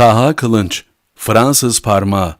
Taha Kılınç, Fransız parmağı.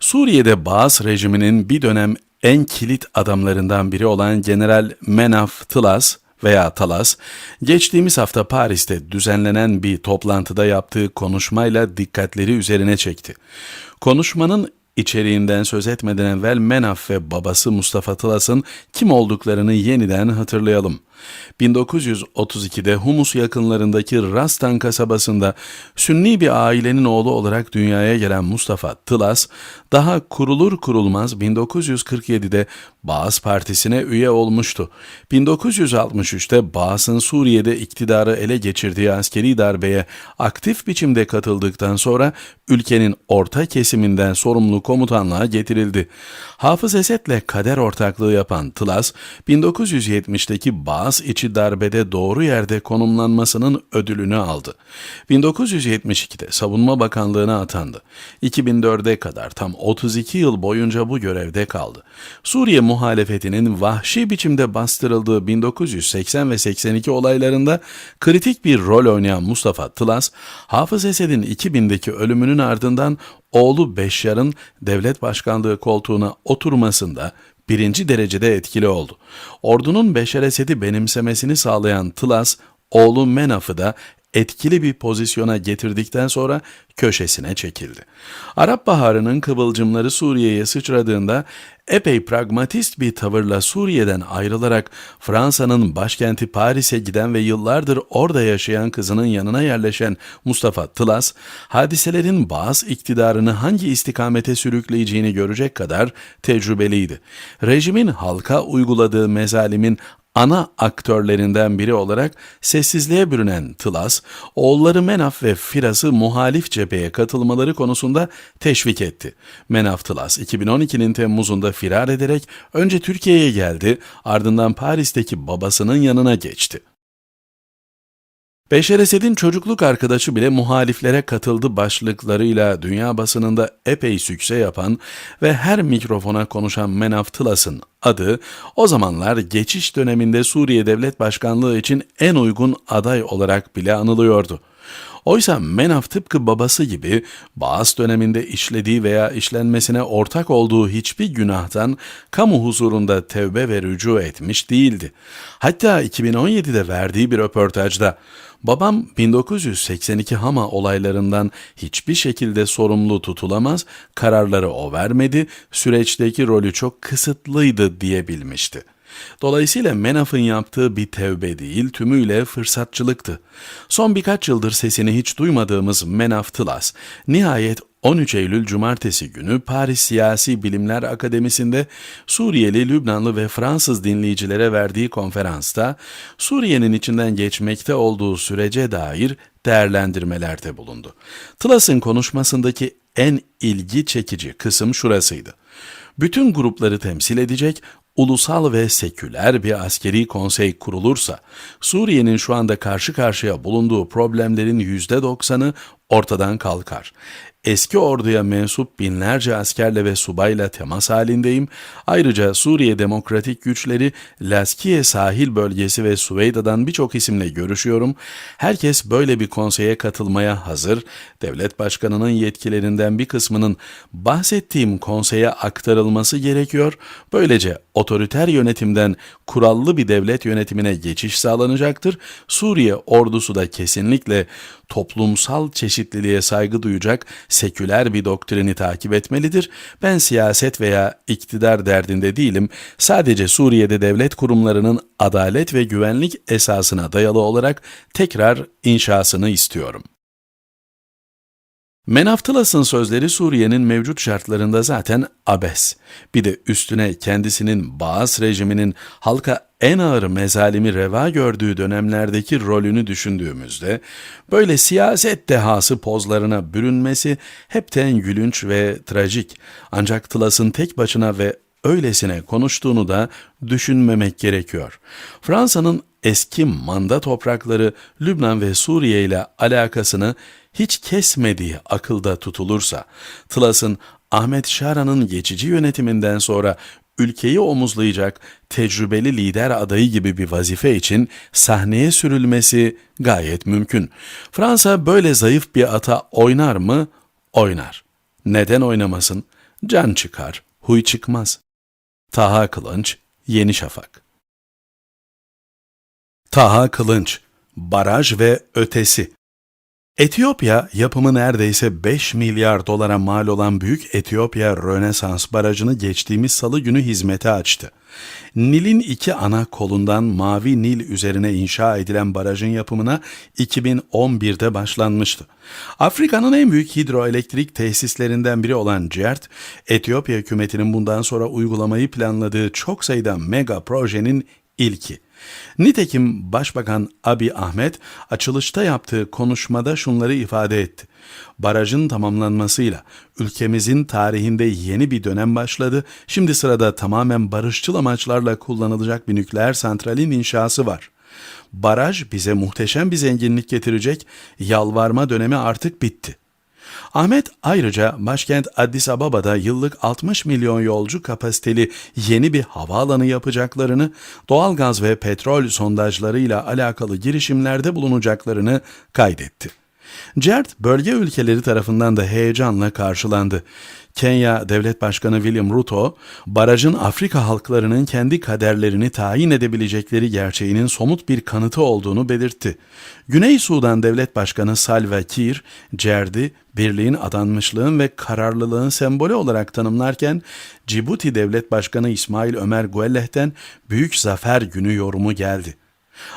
Suriye'de Baas rejiminin bir dönem en kilit adamlarından biri olan General Menaf Tılas veya Talas, geçtiğimiz hafta Paris'te düzenlenen bir toplantıda yaptığı konuşmayla dikkatleri üzerine çekti. Konuşmanın içeriğinden söz etmeden evvel Menaf ve babası Mustafa Tılas'ın kim olduklarını yeniden hatırlayalım. 1932'de Humus yakınlarındaki Rastan kasabasında Sünni bir ailenin oğlu olarak dünyaya gelen Mustafa Tılas, daha kurulur kurulmaz 1947'de Baas Partisi'ne üye olmuştu. 1963'te Baas'ın Suriye'de iktidarı ele geçirdiği askeri darbeye aktif biçimde katıldıktan sonra ülkenin orta kesiminden sorumlu komutanlığa getirildi. Hafız Esed'le kader ortaklığı yapan Tılas, 1970'teki Baas içi darbede doğru yerde konumlanmasının ödülünü aldı. 1972'de Savunma Bakanlığı'na atandı. 2004'e kadar tam 32 yıl boyunca bu görevde kaldı. Suriye muhalefetinin vahşi biçimde bastırıldığı 1980 ve 82 olaylarında kritik bir rol oynayan Mustafa Tılas, Hafız Esed'in 2000'deki ölümünün ardından oğlu Beşşar'ın devlet başkanlığı koltuğuna oturmasında birinci derecede etkili oldu. Ordunun Beşer Esed'i benimsemesini sağlayan Tılas, oğlu Menaf'ı da etkili bir pozisyona getirdikten sonra köşesine çekildi. Arap Baharı'nın kıvılcımları Suriye'ye sıçradığında epey pragmatist bir tavırla Suriye'den ayrılarak Fransa'nın başkenti Paris'e giden ve yıllardır orada yaşayan kızının yanına yerleşen Mustafa Tılas, hadiselerin bazı iktidarını hangi istikamete sürükleyeceğini görecek kadar tecrübeliydi. Rejimin halka uyguladığı mezalimin ana aktörlerinden biri olarak sessizliğe bürünen Tılas, oğulları Menaf ve Firas'ı muhalif cepheye katılmaları konusunda teşvik etti. Menaf Tılas 2012'nin Temmuz'unda firar ederek önce Türkiye'ye geldi, ardından Paris'teki babasının yanına geçti. Beşer Esed'in çocukluk arkadaşı bile muhaliflere katıldı başlıklarıyla dünya basınında epey sükse yapan ve her mikrofona konuşan Menaf Tılas'ın adı o zamanlar geçiş döneminde Suriye Devlet Başkanlığı için en uygun aday olarak bile anılıyordu. Oysa Menaf tıpkı babası gibi Baas döneminde işlediği veya işlenmesine ortak olduğu hiçbir günahtan kamu huzurunda tevbe ve rücu etmiş değildi. Hatta 2017'de verdiği bir röportajda Babam 1982 Hama olaylarından hiçbir şekilde sorumlu tutulamaz, kararları o vermedi, süreçteki rolü çok kısıtlıydı diyebilmişti. Dolayısıyla Menaf'ın yaptığı bir tevbe değil, tümüyle fırsatçılıktı. Son birkaç yıldır sesini hiç duymadığımız Menaf Tılas, nihayet 13 Eylül Cumartesi günü Paris Siyasi Bilimler Akademisi'nde Suriyeli, Lübnanlı ve Fransız dinleyicilere verdiği konferansta Suriye'nin içinden geçmekte olduğu sürece dair değerlendirmelerde bulundu. Tılas'ın konuşmasındaki en ilgi çekici kısım şurasıydı. Bütün grupları temsil edecek ulusal ve seküler bir askeri konsey kurulursa, Suriye'nin şu anda karşı karşıya bulunduğu problemlerin %90'ı ortadan kalkar. Eski orduya mensup binlerce askerle ve subayla temas halindeyim. Ayrıca Suriye Demokratik Güçleri, Laskiye sahil bölgesi ve Süveyda'dan birçok isimle görüşüyorum. Herkes böyle bir konseye katılmaya hazır. Devlet başkanının yetkilerinden bir kısmının bahsettiğim konseye aktarılması gerekiyor. Böylece otoriter yönetimden kurallı bir devlet yönetimine geçiş sağlanacaktır. Suriye ordusu da kesinlikle toplumsal çeşitliliğe saygı duyacak seküler bir doktrini takip etmelidir. Ben siyaset veya iktidar derdinde değilim. Sadece Suriye'de devlet kurumlarının adalet ve güvenlik esasına dayalı olarak tekrar inşasını istiyorum. Menaftılas'ın sözleri Suriye'nin mevcut şartlarında zaten abes. Bir de üstüne kendisinin Baas rejiminin halka en ağır mezalimi reva gördüğü dönemlerdeki rolünü düşündüğümüzde böyle siyaset dehası pozlarına bürünmesi hepten gülünç ve trajik. Ancak Tılas'ın tek başına ve öylesine konuştuğunu da düşünmemek gerekiyor. Fransa'nın eski manda toprakları Lübnan ve Suriye ile alakasını hiç kesmediği akılda tutulursa, Tılas'ın Ahmet Şara'nın geçici yönetiminden sonra ülkeyi omuzlayacak tecrübeli lider adayı gibi bir vazife için sahneye sürülmesi gayet mümkün. Fransa böyle zayıf bir ata oynar mı? Oynar. Neden oynamasın? Can çıkar, huy çıkmaz. Taha Kılınç, Yeni Şafak Taha Kılınç, Baraj ve Ötesi Etiyopya yapımı neredeyse 5 milyar dolara mal olan Büyük Etiyopya Rönesans Barajı'nı geçtiğimiz salı günü hizmete açtı. Nil'in iki ana kolundan Mavi Nil üzerine inşa edilen barajın yapımına 2011'de başlanmıştı. Afrika'nın en büyük hidroelektrik tesislerinden biri olan CERT, Etiyopya hükümetinin bundan sonra uygulamayı planladığı çok sayıda mega projenin ilki. Nitekim Başbakan Abi Ahmet açılışta yaptığı konuşmada şunları ifade etti. Barajın tamamlanmasıyla ülkemizin tarihinde yeni bir dönem başladı. Şimdi sırada tamamen barışçıl amaçlarla kullanılacak bir nükleer santralin inşası var. Baraj bize muhteşem bir zenginlik getirecek. Yalvarma dönemi artık bitti.'' Ahmet ayrıca başkent Addis Ababa'da yıllık 60 milyon yolcu kapasiteli yeni bir havaalanı yapacaklarını, doğalgaz ve petrol sondajlarıyla alakalı girişimlerde bulunacaklarını kaydetti. CERT bölge ülkeleri tarafından da heyecanla karşılandı. Kenya Devlet Başkanı William Ruto, barajın Afrika halklarının kendi kaderlerini tayin edebilecekleri gerçeğinin somut bir kanıtı olduğunu belirtti. Güney Sudan Devlet Başkanı Salva Kiir, CERD'i birliğin adanmışlığın ve kararlılığın sembolü olarak tanımlarken, Cibuti Devlet Başkanı İsmail Ömer Guelleh'ten büyük zafer günü yorumu geldi.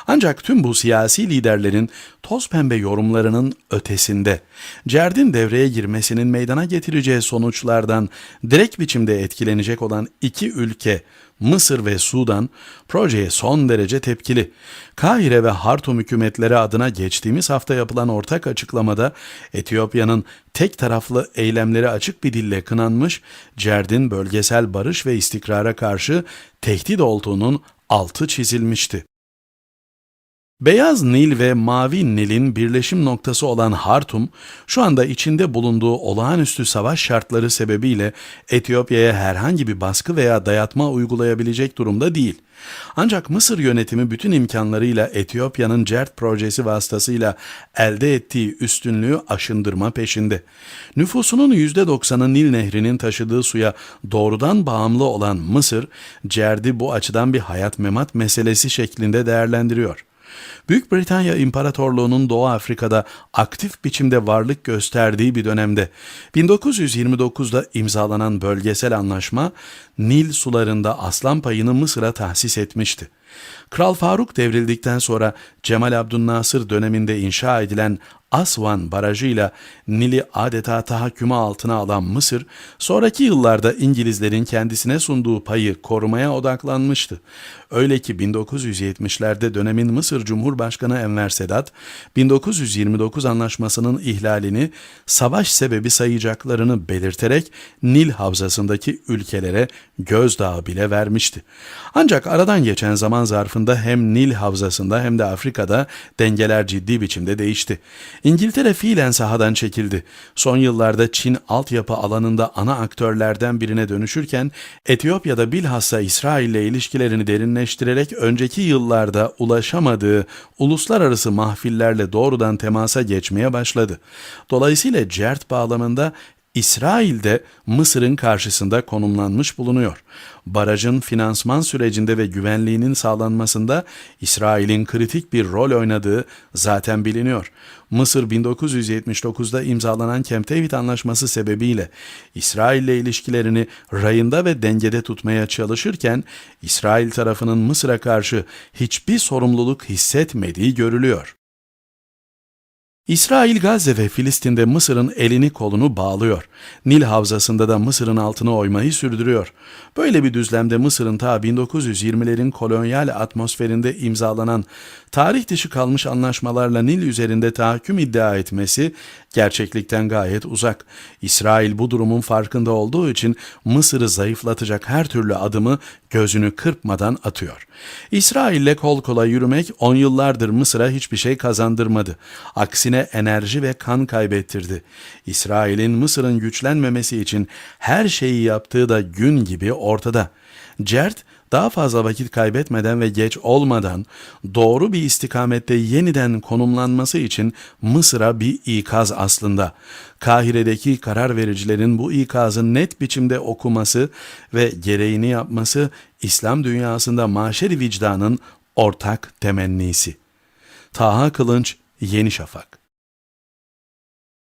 Ancak tüm bu siyasi liderlerin toz pembe yorumlarının ötesinde Cerd'in devreye girmesinin meydana getireceği sonuçlardan direkt biçimde etkilenecek olan iki ülke Mısır ve Sudan projeye son derece tepkili. Kahire ve Hartum hükümetleri adına geçtiğimiz hafta yapılan ortak açıklamada Etiyopya'nın tek taraflı eylemleri açık bir dille kınanmış, Cerd'in bölgesel barış ve istikrara karşı tehdit olduğunun altı çizilmişti. Beyaz Nil ve Mavi Nil'in birleşim noktası olan Hartum, şu anda içinde bulunduğu olağanüstü savaş şartları sebebiyle Etiyopya'ya herhangi bir baskı veya dayatma uygulayabilecek durumda değil. Ancak Mısır yönetimi bütün imkanlarıyla Etiyopya'nın CERT projesi vasıtasıyla elde ettiği üstünlüğü aşındırma peşinde. Nüfusunun %90'ı Nil Nehri'nin taşıdığı suya doğrudan bağımlı olan Mısır, CERT'i bu açıdan bir hayat memat meselesi şeklinde değerlendiriyor. Büyük Britanya İmparatorluğu'nun Doğu Afrika'da aktif biçimde varlık gösterdiği bir dönemde 1929'da imzalanan bölgesel anlaşma Nil sularında aslan payını Mısır'a tahsis etmişti. Kral Faruk devrildikten sonra Cemal Abdülnasır döneminde inşa edilen Aswan barajıyla Nil'i adeta tahakkümü altına alan Mısır, sonraki yıllarda İngilizlerin kendisine sunduğu payı korumaya odaklanmıştı. Öyle ki 1970'lerde dönemin Mısır Cumhurbaşkanı Enver Sedat, 1929 anlaşmasının ihlalini savaş sebebi sayacaklarını belirterek Nil havzasındaki ülkelere gözdağı bile vermişti. Ancak aradan geçen zaman zarfında hem Nil havzasında hem de Afrika'da dengeler ciddi biçimde değişti. İngiltere fiilen sahadan çekildi. Son yıllarda Çin altyapı alanında ana aktörlerden birine dönüşürken Etiyopya'da bilhassa İsrail ile ilişkilerini derinleştirerek önceki yıllarda ulaşamadığı uluslararası mahfillerle doğrudan temasa geçmeye başladı. Dolayısıyla CERT bağlamında İsrail de Mısır'ın karşısında konumlanmış bulunuyor. Barajın finansman sürecinde ve güvenliğinin sağlanmasında İsrail'in kritik bir rol oynadığı zaten biliniyor. Mısır 1979'da imzalanan Camp David Anlaşması sebebiyle İsrail ile ilişkilerini rayında ve dengede tutmaya çalışırken İsrail tarafının Mısır'a karşı hiçbir sorumluluk hissetmediği görülüyor. İsrail Gazze ve Filistin'de Mısır'ın elini kolunu bağlıyor. Nil Havzası'nda da Mısır'ın altını oymayı sürdürüyor. Böyle bir düzlemde Mısır'ın ta 1920'lerin kolonyal atmosferinde imzalanan tarih dışı kalmış anlaşmalarla Nil üzerinde tahakküm iddia etmesi gerçeklikten gayet uzak. İsrail bu durumun farkında olduğu için Mısır'ı zayıflatacak her türlü adımı gözünü kırpmadan atıyor. İsrail'le kol kola yürümek on yıllardır Mısır'a hiçbir şey kazandırmadı. Aksine enerji ve kan kaybettirdi. İsrail'in Mısır'ın güçlenmemesi için her şeyi yaptığı da gün gibi ortada. Cert daha fazla vakit kaybetmeden ve geç olmadan doğru bir istikamette yeniden konumlanması için Mısır'a bir ikaz aslında. Kahire'deki karar vericilerin bu ikazı net biçimde okuması ve gereğini yapması İslam dünyasında maşeri vicdanın ortak temennisi. Taha Kılınç, Yeni Şafak